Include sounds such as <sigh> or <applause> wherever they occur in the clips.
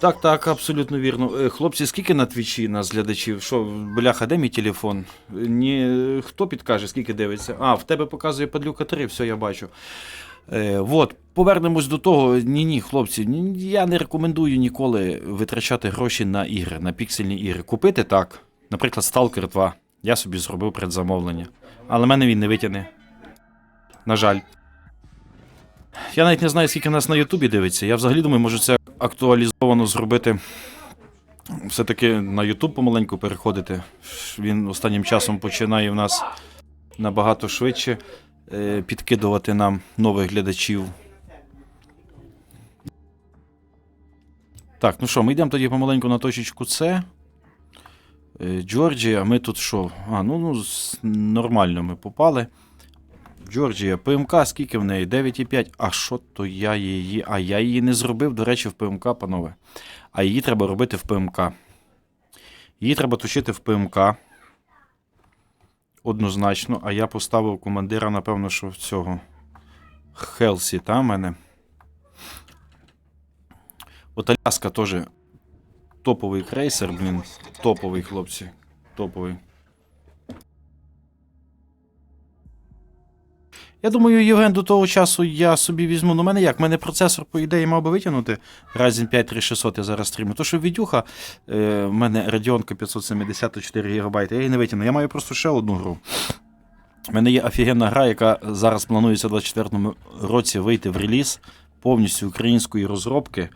Так, так, абсолютно вірно. Е, Хлопці, скільки на твічі нас глядачів? Що, бляха, де мій телефон? Ні, хто підкаже, скільки дивиться? А, в тебе показує падлюка 3, все, я бачу. Е, вот, повернемось до того. Ні, ні, хлопці, я не рекомендую ніколи витрачати гроші на ігри, на піксельні ігри. Купити так. Наприклад, Stalker 2. Я собі зробив предзамовлення. Але мене він не витягне. На жаль. Я навіть не знаю, скільки нас на Ютубі дивиться. Я взагалі думаю, може це актуалізовано зробити. Все-таки на Ютуб помаленьку переходити. Він останнім часом починає в нас набагато швидше е, підкидувати нам нових глядачів. Так, ну що, ми йдемо тоді помаленьку на точечку С. Е, Джорджія, ми тут що? А, ну, ну нормально ми попали. Джорджія, ПМК, скільки в неї? 9,5. А що то я її. А я її не зробив, до речі, в ПМК, панове. А її треба робити в ПМК. Її треба точити в ПМК. Однозначно. А я поставив командира, напевно, що в цього. Хелсі, та мене. От Аляска теж топовий крейсер, блін. Топовий, хлопці. Топовий. Я думаю, Євген, до того часу я собі візьму. Ну, мене як? Мене процесор, по ідеї, мав би витягнути Ryzen 5 3600 я зараз стрімлю. То що відюха, е, в мене Radeon 570 4 ГБ, я її не витягну. Я маю просто ще одну гру. У мене є офігенна гра, яка зараз планується у 2024 році вийти в реліз повністю української розробки.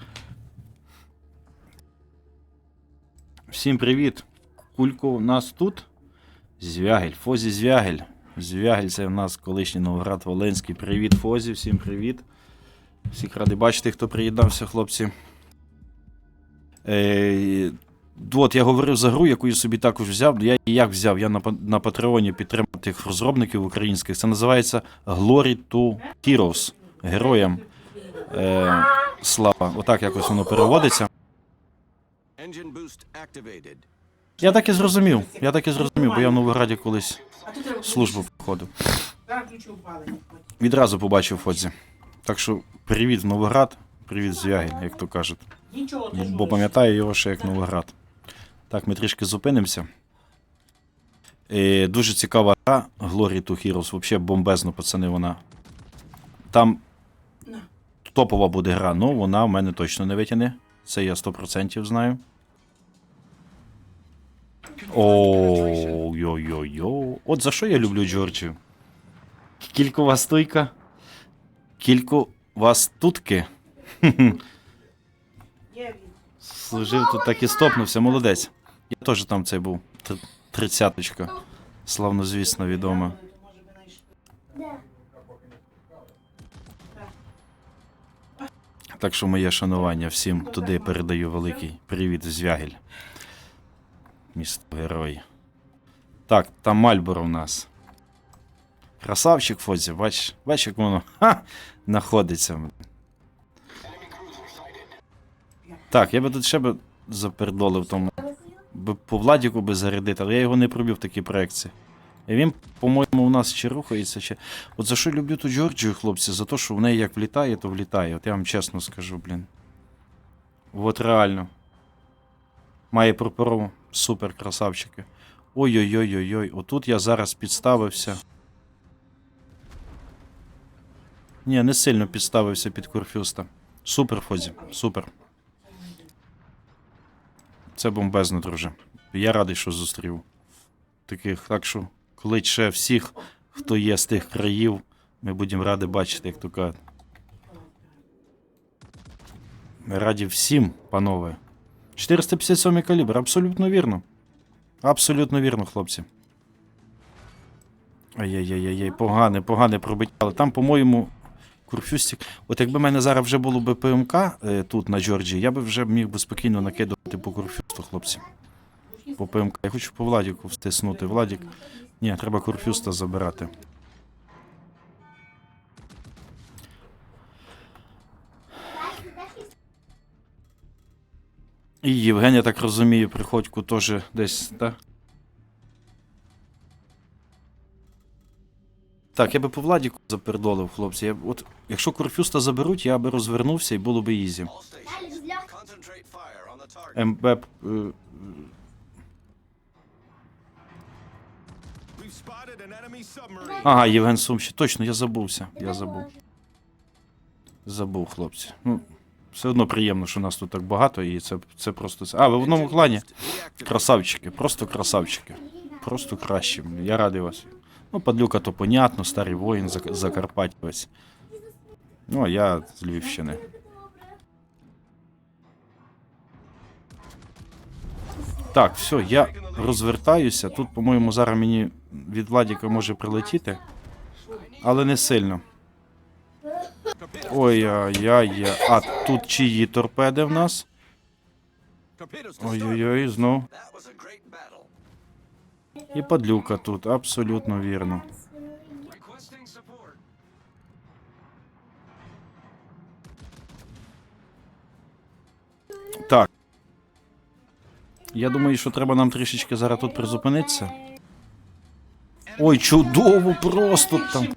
Всім привіт. Кулько у нас тут. Звягель, Фозі Звягель. Звягель це в нас колишній Новоград Волинський. Привіт, Фозі, всім привіт. Всіх радий бачити, хто приєднався, хлопці. Е, от я говорив за гру, яку я собі також взяв. Я її як взяв? Я на, на Патреоні підтримав тих розробників українських. Це називається Glory to Heroes. Героям е, слава. Отак якось воно переводиться. Engine boost activated. Я так і зрозумів. Я так і зрозумів, бо я в Новограді колись службу проходив. Відразу побачив Фодзі. Так що привіт Новоград, привіт Звягель, як то кажуть. Бо пам'ятаю його ще як Новоград. Так, ми трішки зупинимося. Е, дуже цікава гра Glory to Heroes. Взагалі бомбезно, пацани, вона. Там топова буде гра, ну вона в мене точно не витягне. Це я 100% знаю. О, йо-йо-йо. От за що я люблю Джорджію? Кількова стойка. Кілько вас тутки. Служив тут так і стопнувся, молодець. Я теж там цей був. Тр- Тридцяточка. Славнозвісно відома. Може би знайшли. Так що моє шанування всім туди передаю великий привіт, Звягель. Місто герой. Так, там Мальборо в нас. Красавчик Фозі, бач, бач, як воно <laughs> ха, знаходиться. Так, я би тут ще би запердолив тому. Би по Владіку би зарядити, але я його не пробив в такій проекції. І він, по-моєму, у нас ще рухається. Ще... От за що люблю ту Джорджію, хлопці? За те, що в неї як влітає, то влітає. От я вам чесно скажу, блін. От реально. Має прапору. Супер, красавчики. Ой-ой-ой-ой-ой. Отут я зараз підставився. Ні, не сильно підставився під Курфюста. Супер, Фозі, супер. Це бомбезно, друже. Я радий, що зустрів таких. Так що, коли ще всіх, хто є з тих країв, ми будемо раді бачити, як то кажуть. Раді всім, панове. 457 калібр, абсолютно вірно. Абсолютно вірно, хлопці. Ай-яй-яй-яй, погане, погане пробиття. Але там, по-моєму, Курфюстик. От якби в мене зараз вже було б ПМК е, тут на Джорджії, я би вже міг би спокійно накидувати по Курфюсту, хлопці. По ПМК. Я хочу по Владіку встиснути. Владік. Ні, треба Курфюста забирати. І Євген, я так розумію, приходьку теж десь, так? Так, я би по Владіку запердолив, хлопці. Я, от, якщо Корфюста заберуть, я би розвернувся і було би ізі. МБ. е. Ага, Євген Сумщик. Точно, я забувся. Я забув. Забув, хлопці. Ну, все одно приємно, що нас тут так багато, і це, це просто. А, ви в одному клані? Красавчики, просто красавчики. Просто кращі. Я радий вас. Ну, падлюка то понятно, старий воїн, зак- закарпатівець. Ну, а я з Львівщини. Так, все, я розвертаюся. Тут, по-моєму, зараз мені від Владіка може прилетіти, але не сильно. Ой-ой-ой. А тут чиї торпеди в нас? Ой-ой-ой, знов. І падлюка тут, абсолютно вірно. Так. Я думаю, що треба нам трішечки зараз тут призупинитися. Ой, чудово, просто там.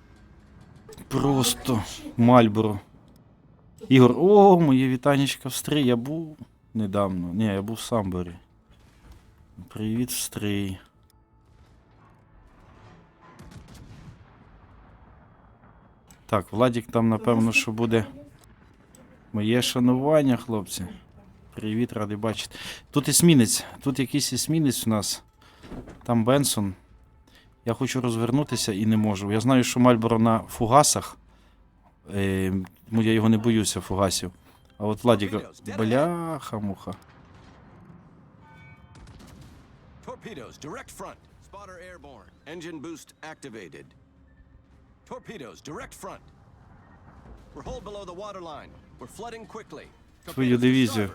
Просто Мальборо. Ігор, о, моє вітанечка в стрій. Я був недавно. Ні, я був в Самборі. Привіт, в стрій. Так, Владік там, напевно, що буде. Моє шанування, хлопці. Привіт, радий бачити. Тут есмінець. Тут якийсь есмінець у нас. Там Бенсон. Я хочу розвернутися і не можу. Я знаю, що Мальборо на фугасах. Е, тому я його не боюся, фугасів. А от Владіка. Бляха-муха. Torpedoes, direct front. Spotter airborne. Engine boost activated. Torpedoes, direct front. We're hold below the waterline. We're flooding quickly. Твою дивізію.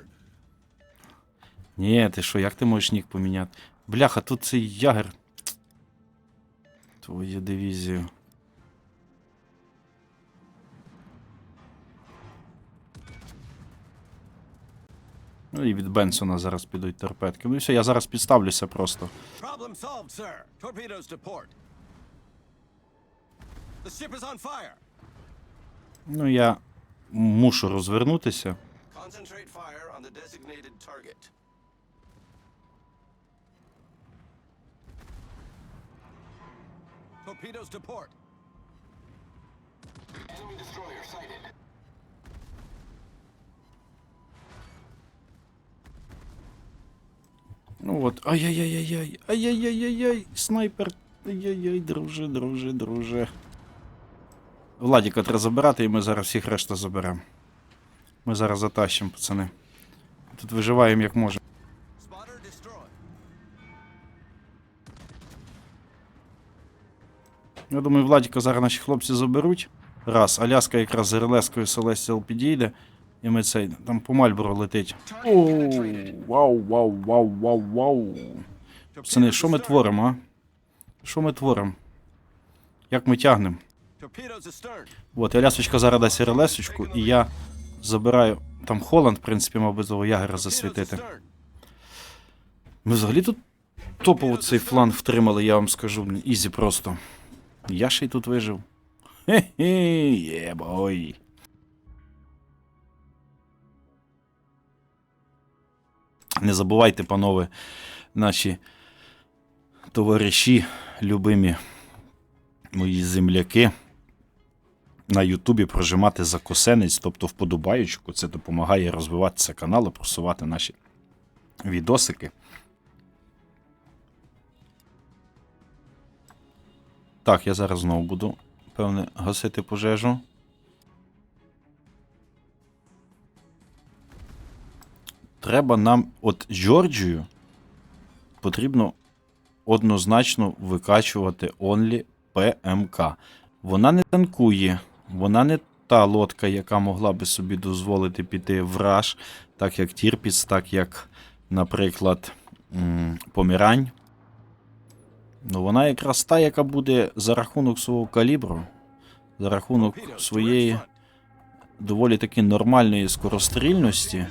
Ні, ти що, як ти можеш нік поміняти? Бляха, тут цей ягер. Твою дивізію. Ну і від Бенсона зараз підуть торпедки. Ну і все, я зараз підставлюся просто. Ну, я мушу розвернутися. Concentrate fire on the designated target. Torpedoes to port. Enemy destroyer sighted. Ну от. Ай-яй-яй-яй-яй. Ай-яй-яй-яй-яй. Снайпер. Ай-яй-яй, друже, друже, друже. Владіка треба забирати, і ми зараз всіх решта заберемо. Ми зараз затащимо, пацани. Тут виживаємо як можемо. Я думаю, Владіка зараз наші хлопці заберуть. Раз, Аляска якраз з релескою Celestial підійде. І ми цей там по Мальборо летить. Оу, вау, вау, вау, вау, вау. Пацани, що ми творимо, а? Що ми творимо? Як ми тягнемо? От, Алясочка зараз дасть релесочку, і я забираю. Там Холланд, в принципі, би того ягера засвітити. Ми взагалі тут топово цей фланг втримали, я вам скажу. Ізі просто. Я ще й тут вижив. Хе-хе, єбой. Не забувайте, панове, наші товариші, любимі мої земляки. На Ютубі прожимати за косенець, тобто вподобаючку. Це допомагає розвиватися каналу, просувати наші відосики. Так, я зараз знову буду, певне, гасити пожежу. Треба нам, от Джорджію, потрібно однозначно викачувати Only ПМК. Вона не танкує, вона не та лодка, яка могла би собі дозволити піти в раш, так як Тірпіц, так як, наприклад, Помірань. Ну, вона якраз та, яка буде за рахунок свого калібру, за рахунок своєї доволі таки нормальної скорострільності,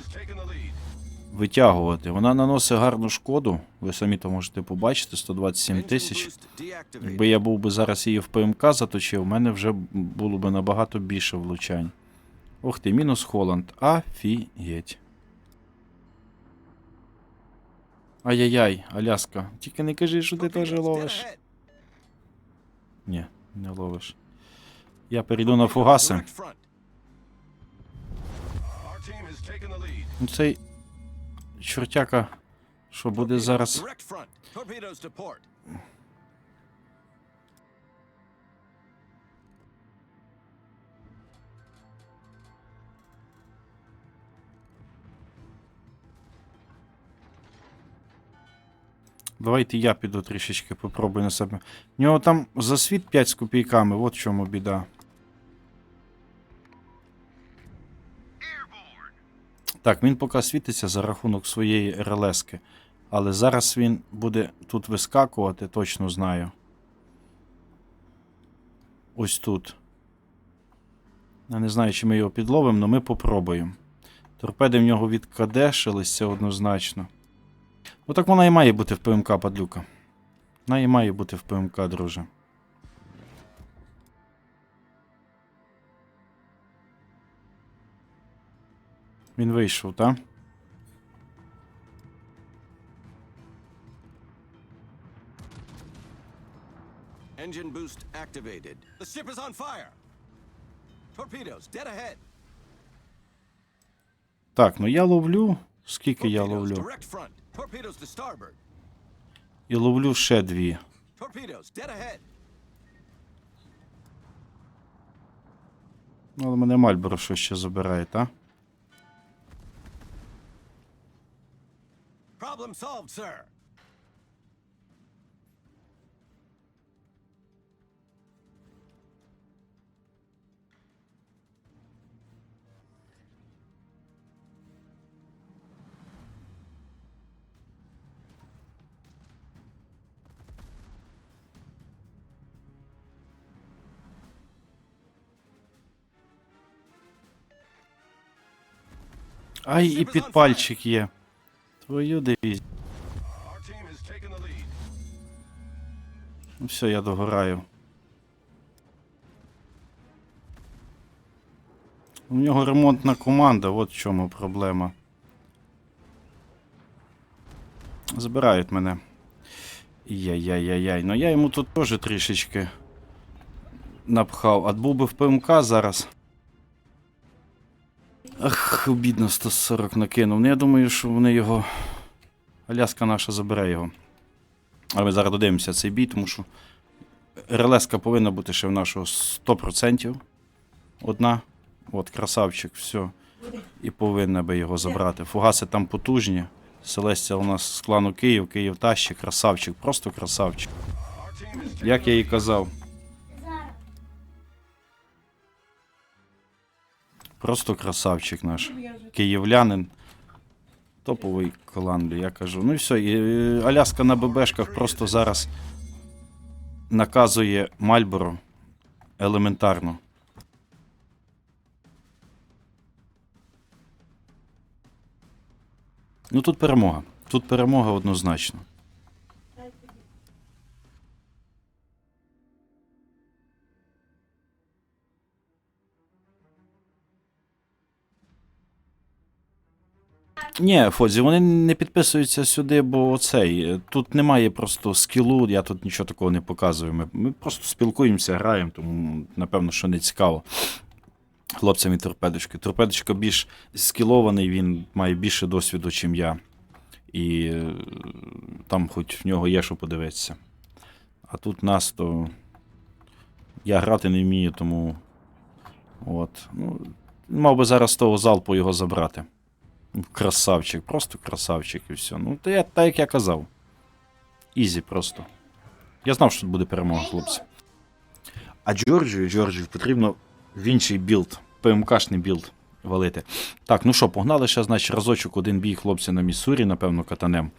витягувати. Вона наносить гарну шкоду. Ви самі то можете побачити, 127 тисяч. Якби я був би зараз її в ПМК заточив, у мене вже було б набагато більше влучань. Ох ти, мінус Холланд. Афігеть. Ай-яй-яй, Аляска. Тільки не кажи, що ти теж ловиш. Ні, не ловиш. Я перейду на фугаси. Ну цей чортяка, що буде зараз. Давайте я піду трішечки попробую на себе. У нього там засвіт 5 з копійками, от в чому біда. Так, він поки світиться за рахунок своєї РЛСки. Але зараз він буде тут вискакувати, точно знаю. Ось тут. Я не знаю, чи ми його підловимо, але ми попробуємо. Торпеди в нього відкадешилися однозначно. Ну так вона і має бути в ПМК, падлюка. Вона і має бути в ПМК, друже. Він вийшов, так? Engine boost activated. The ship is on fire. Torpedoes, dead ahead. Так, ну я ловлю. Скільки я ловлю? І ловлю ще дві. Ну, але мене Мальборо що ще забирає, та? Problem solved, sir. Ай, і підпальчик є. Твою дивізію. Ну все, я догораю. У нього ремонтна команда, от в чому проблема. Забирають мене. Яй-яй-яй-яй. Ну я йому тут теж трішечки напхав. А був би в ПМК зараз. Ах, обідно 140 накинув. Ну я думаю, що вони його. Аляска наша забере його. Але ми зараз додивимося цей бій, тому що РЛСка повинна бути ще в нашого 100%. Одна. От, красавчик, все. І повинна би його забрати. Фугаси там потужні. Селестія у нас з клану Київ, Київ тащі, красавчик, просто красавчик. Як я і казав. Просто красавчик наш. Київлянин. Топовий клан, я кажу. Ну і все. І е, Аляска на ББшках просто зараз наказує Мальборо елементарно. Ну тут перемога. Тут перемога однозначно. Ні, Фозі, вони не підписуються сюди, бо цей. е, Тут немає просто скілу, я тут нічого такого не показую. Ми, ми просто спілкуємося, граємо, тому напевно, що не цікаво. Хлопцям і торпедочки. Торпедочка більш скілований, він має більше досвіду, ніж я. І е, там хоч в нього є що подивитися. А тут нас то. Я грати не вмію, тому. От. Ну, мав би зараз того залпу його забрати. Красавчик, просто красавчик і все. Ну, то я, так як я казав. Ізі просто. Я знав, що тут буде перемога, хлопці. А Джорджію, Джорджію потрібно в інший білд, ПМКшний білд валити. Так, ну що, погнали ще, значить, разочок один бій хлопці на Міссурі, напевно, катанем.